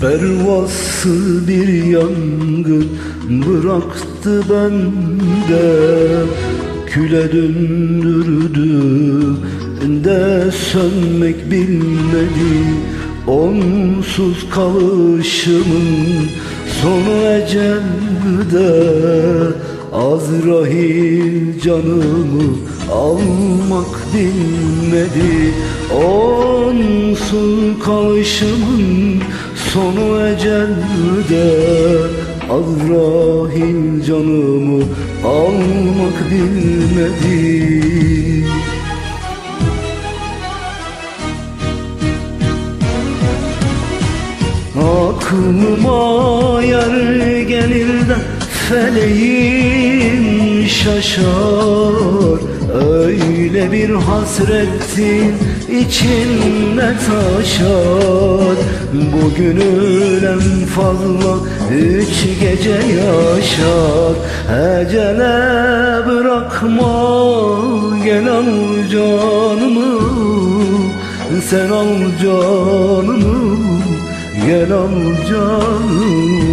Pervasız bir yangın bıraktı bende. Küle döndürdü de sönmek bilmedi. Onsuz kalışımın sonu ecelde Azrail canımı almak bilmedi. Onsuz kalışımın sonu ecelde Azrail canımı almak bilmedi Aklıma yer gelir de feleğim şaşar Öyle bir hasretin içinde taşar. Bugünün en fazla üç gece yaşar. Ecele bırakma gel al canımı. Sen al canımı Gel al canımı